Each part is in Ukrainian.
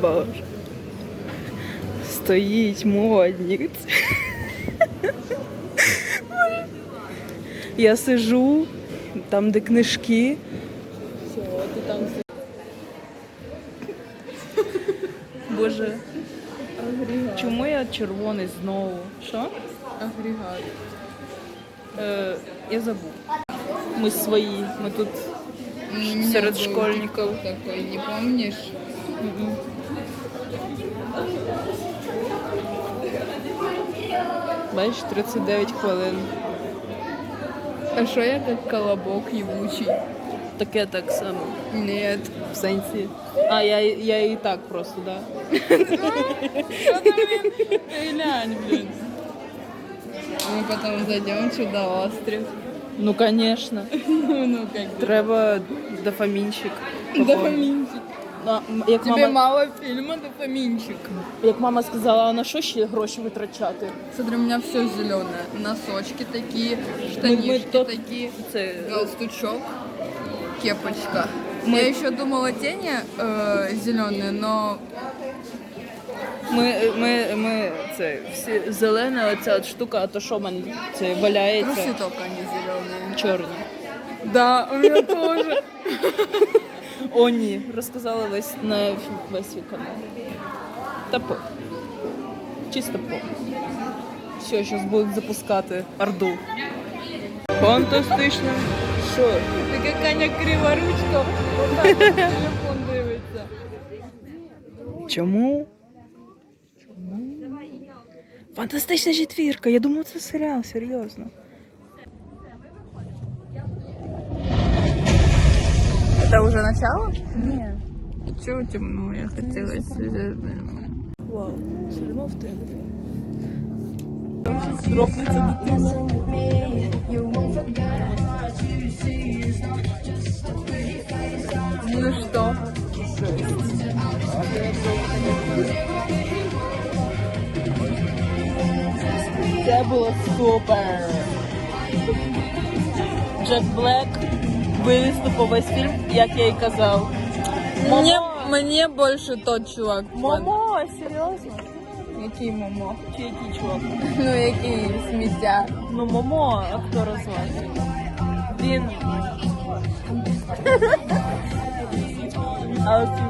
Боже. Стоїть модник. Я сижу, там, де книжки. Все, ти там Боже. Чому я червоний знову? Що? Агрегат. Е, я забув. Ми свої, ми тут серед школьників. такой, не помнишь? Мгм. Бачиш, 39 хвилин. А що я як колобок ебучий? Таке так само. Нет. В сенсі. А, я, я і так просто, да. Ты глянь, блин. Мы потом зайдем сюда остров. Ну, звісно. Ну, как бы. Треба дофамінчик. Дофаминчик. А, м- як, Тебе мама, мало фильма дофаминчик. як мама сказала, а на що ще гроші витрачати? Смотри, у меня все зеленое. Носочки такие, Мы- штанишки мы то- такие, Це галстучок, кепочка. Я еще думала тени э, зеленые, но Ми, ми, ми це всі зелена оця от штука, а то що в мене це валяється трусы только они зеленые. чорні. Да, у меня тоже. О, ні, розказала весь на весь свій канал. Та по. Чисто по. Все, зараз будуть запускати Орду. Фантастично. Що? Ти як Аня крива ручка, отак телефон дивиться. Чому? Фантастична четвірка. Я думав, це серіал, серйозно. Это уже начало? Ні. Чего темно? Я хотела Вау, в темпі. Дропнеться дитина. Ну что? Це було супер. Джек Блек виступив весь фільм, як я й казав. Мне, мне больше тот чувак. Момо, серйозно? Який Момо? Чи який чувак? Ну який сміття. Ну, Момо, актора звати. Він. А оці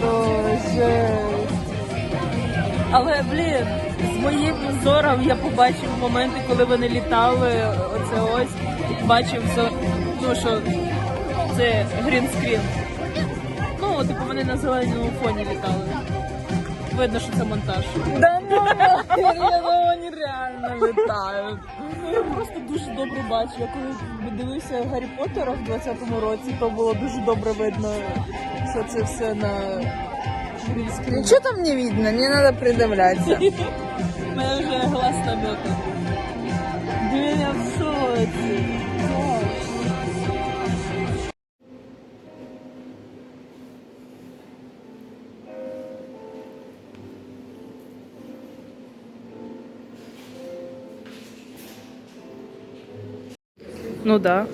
Боже. Але, блін, З моїм зором я побачив моменти, коли вони літали, оце ось, бачив, ну, що це грінскрін. Ну, типу, вони на зеленому фоні літали. Видно, що це монтаж. Да ну, вони реально літають. Я просто дуже добре бачу. Я коли дивився Гаррі Поттера в 20-му році, то було дуже добре видно, що це все на грінскріні. Ничего там не видно, мне надо придавляться. У мене вже глаз наметаний. Блін, я в шоці. Ну да.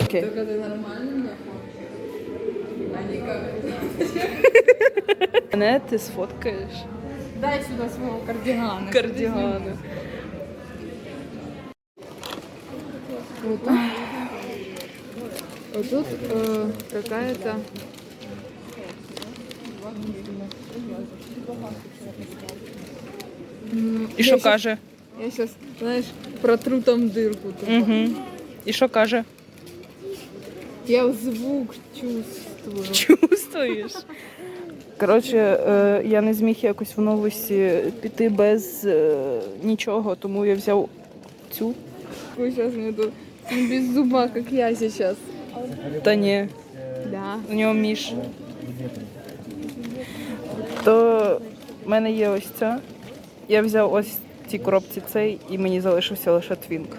Окей. Только ты нормально мне? А не как? Мене ти сфоткаєш Дай сюда своего кардигана. кардігани. Вот Вот тут э, какая-то... І що каже? Я сейчас, знаешь, протру там дырку. тупо. Угу. І що каже? Я звук чувствую. Чувствуєш? Коротше, е, я не зміг якось в новості піти без е, нічого, тому я взяв цю. Сейчас мне тут без зуба, как я сейчас. Та ні, Да. у нього міш. То в мене є ось ця. Я взяв ось в цій коробці цей, і мені залишився лише твінк,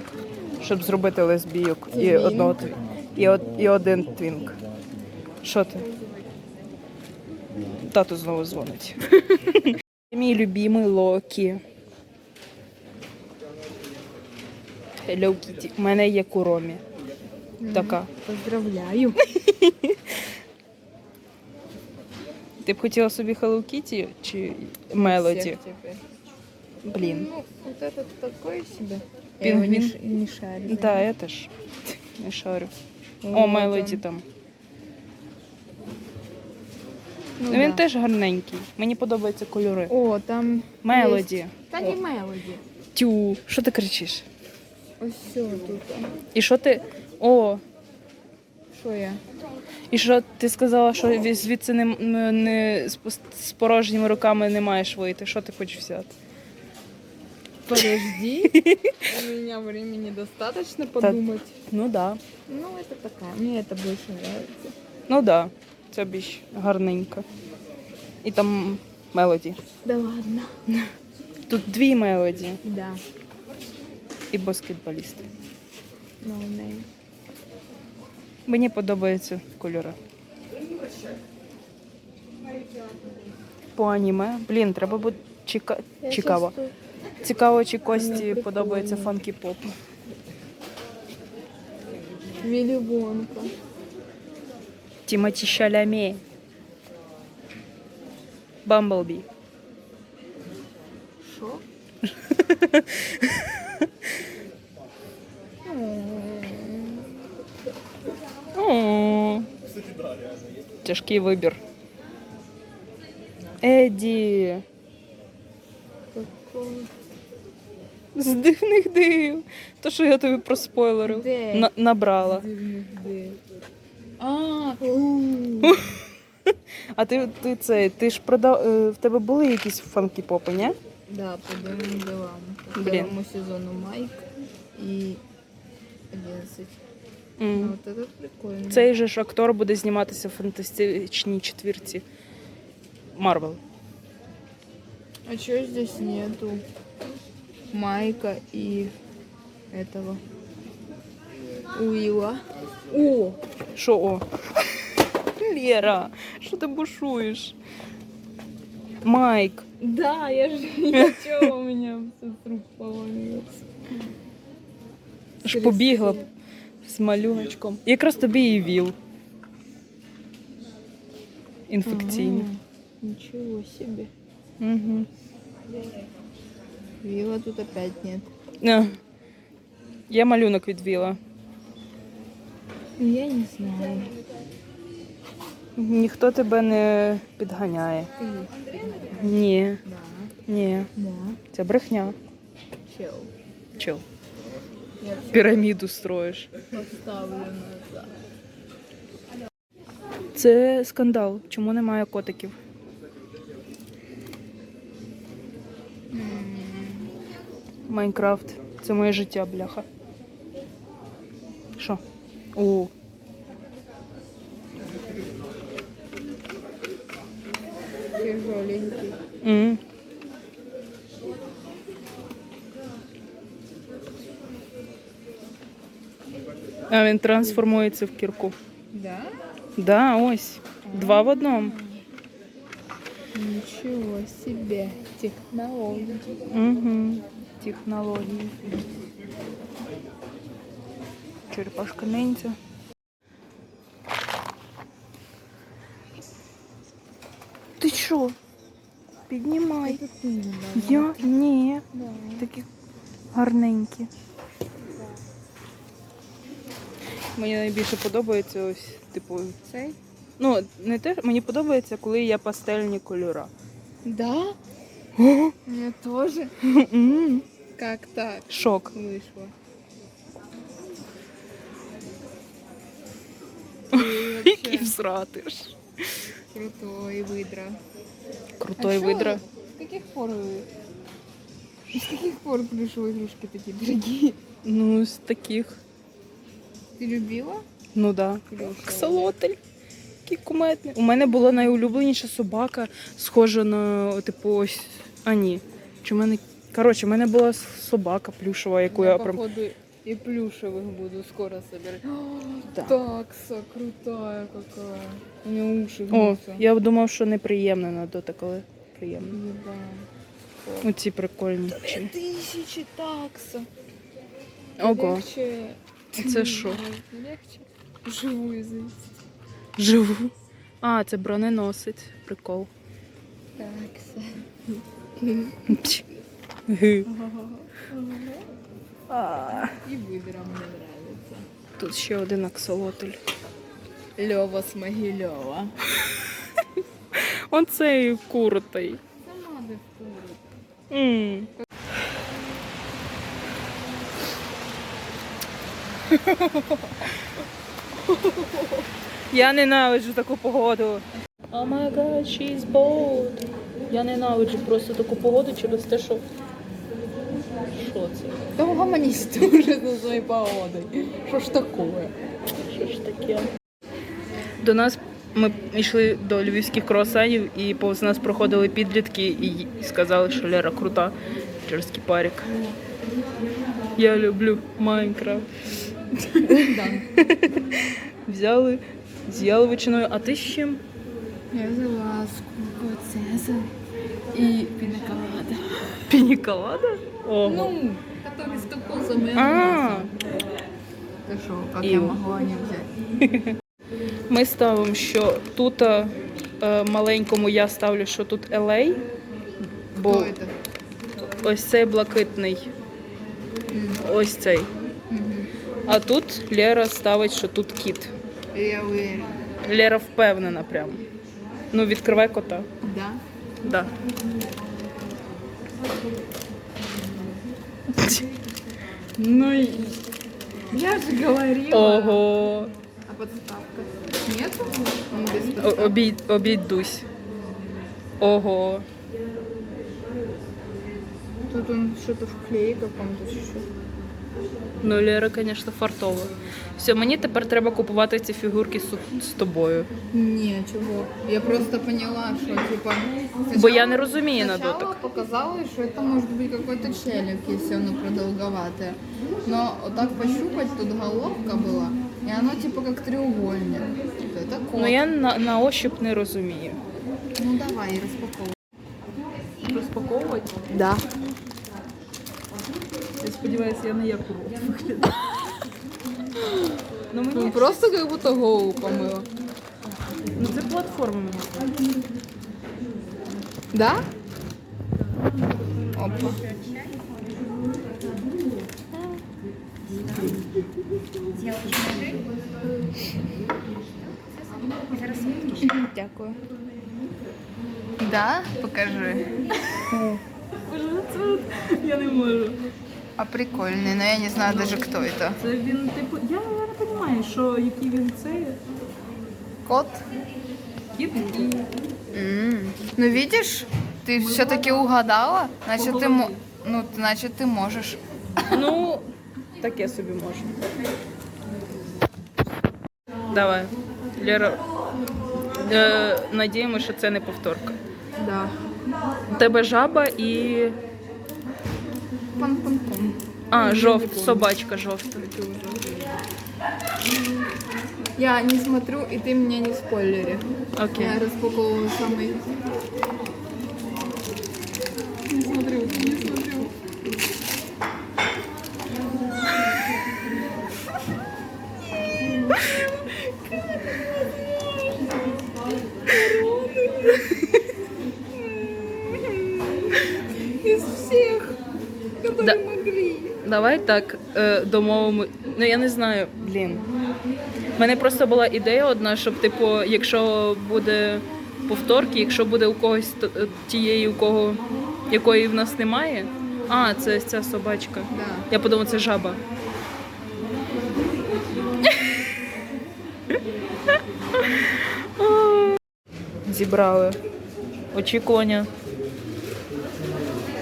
щоб зробити лесбійок і одного і, і один твінк. Що ти? Тато знову дзвонить. Мій любимий Локі. Hello Kitty. У мене є куромі. Така. Поздравляю. Ти б хотіла собі Hello Kitty чи Мелоді? Блін. Ну, вот этот такой себе. Я его не не, ш- не шарю. Да, я теж не шарю. О, Мелоді там. Ну, Ну, він да. теж гарненький. Мені подобаються кольори. О, там Мелоді. Та не мелоді. Тю, що ти кричиш? Ось все тут. І що ти. О, Що я? і що ти сказала, що ві- звідси не, не, не з, пус- з порожніми руками не маєш вийти. Що ти хочеш взяти? Подожди. У меня времени достаточно подумать. Ну да. Ну, это такая. Мне это больше нравится. Ну да. Це більш гарненько. І там мелоді. Да ладно. Тут дві мелоді Да. і баскетболісти. No name. Мені подобаються кольори. По аніме. Блін, треба буде чека... Цікаво. Цікаво, чи Кості подобається фанкі поп. тут Тімоті Шаляме. Бамблбі. Шо? Тяжкий. Еді. Какой? З дивних див. То, що я тобі проспойлерив. Де? На- набрала. Дивных див. А, у. А ти, ти це, ти ж продав. е, В тебе були якісь фанкі попи, ні? Да, по двум делам. По Блин. первому сезону Майк и 11. Ну, М. вот этот прикольный. Цей же ж актор буде зніматися в фантастичній четвірці Марвел. А чё здесь нету Майка и этого Уилла? О! Що о? Лера, що ти бушуєш? Майк. Да, я не хотела, у меня все труп поломился. Ж побігла б з малюночком. Якраз тобі і віл. Інфекційний. Ага, Ничего себе. Угу. Вилла тут опять нет. Е. Я малюнок від віла. Я не знаю. Ніхто тебе не підганяє. Ты Ні, Да, ні. да. Це брехня. Чел. Чел. Я все Піраміду строїш. поставлю назад. Це скандал. Чому немає котиків? Майнкрафт. Це моє життя, бляха. Що? О, Тяжеленький. м. А він трансформується в кірку. Да? Да, ось. Два в одному. Ничего себе. Технологии. Угу. Технології. Черепашка нинця. Ти що? Піднімай. Это ты не Я? Ні. Да. Такі гарненькі. Мені найбільше подобається ось, типу, Цей? ну, не те, мені подобається, коли є пастельні кольора. Да? Мне тоже. М, Как так Шок. вышло? Який всратиш. Крутой выдра. Крутой А чё видра. вы- С каких пор вы... С каких пор плюшевые игрушки такие дорогие? Ну, з таких. Ты любила? Ну да. Плюшевые? Ксолотель. Який куметний. У мене була найулюбленіша собака, схожа на, типу, ось. А ні. Чи в мене. Коротше, в мене була собака плюшева, яку я, прям. походу и плюшевых буду скоро собирать. Да. Такса крутая какая. У меня уши О, гнутся. я думав, що неприємно на дотик, але приємно. Ебать. Оці прикольні. Две тысячи такса. Ого. Легче... Це що? Легче живую завести. Живу. А, це броненосець. Прикол. Так, все. Ги. І вибіра мені нравиться. Тут ще один аксолотль. Льова з Могильова. Оцей куртий. Вкурить. Я ненавиджу таку погоду. О май гад, she's bold. Я ненавиджу просто таку погоду через те, що. Що угомонись ты уже за своей погодой. Что ж такое? Що ж таке? До нас ми йшли до львівських круасанів і повз нас проходили підлітки і сказали, що Лера крута через кіпарик. Я люблю Майнкрафт. Взяли з яловичиною, а ти з чим? Я взяла сколько цеза и пиноколада. Пініколада? Ого. Ну, который с кокосом и А, ананасом. Ты шо, как я Ил. могла не взять? ми ставимо, що тут е, маленькому я ставлю, що тут LA, бо Кто это? ось цей блакитний, ось цей. А тут Лера ставить, що тут кіт. Я уверена. Лера впевнена прям. Ну, відкривай кота. Да? Да. Ну и Я же говорила. Ого. А подставка? Нету? Он без О- Обій... Обійдусь. Ого. Тут он что-то в клее каком-то чуть-чуть. Ну, Лера, звісно, фартова. Все, мені тепер треба купувати ці фігурки з, з тобою. Не, чего. Я просто поняла, что типа... Бо я не розумію на Сначала дотик. показалось, что это может быть какой-то челик, если оно продолговатое. Но вот так пощупать, тут головка была, и оно типа как треугольник. Типа, Это кот. Ну я на, на ощуп не розумію. Ну давай, распаковывай. Розпаковувати? Да. Сподіваюся, я не як урод виглядаю. Ну, Ну мені... просто как будто голову помыла. ну це платформа мені. Да? Опа. Дякую. Да? Покажи. Я не можу. А прикольный, но я не знаю даже кто это. Це він, типу, я, я не розумію, що який він цей. Кот? Кіт і Ну видишь, ты все-таки угадала, значит ты, мо- ну, значит ты можешь. Ну, таке собі можна. Давай. Лера. Е, надіємося, що це не повторка. Да. У тебе жаба і. Пам-пам-пам. А, жовт, собачка жовта. Я не смотрю, и ты меня не спойлери. Окей. Я распаковываю самый... Давай так е, домовимо. Ну я не знаю, блін. У мене просто була ідея одна, щоб, типу, якщо буде повторки, якщо буде у когось т- е, тієї, у кого якої в нас немає. А, це ця собачка. Да. Я подумала, це жаба. Зібрали очікування.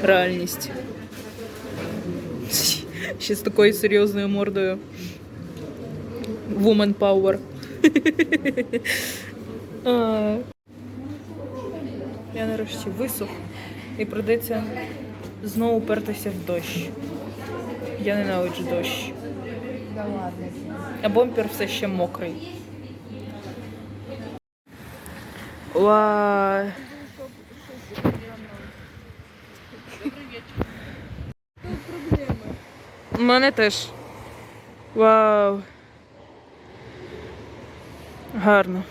Реальність. Ще з такою серйозною мордою. Woman power. Я нарешті висох і прийдеться знову пертися в дощ. Я ненавиджу дощ. А бомпер все ще мокрий. Ва. мене теж. Вау. Гарно.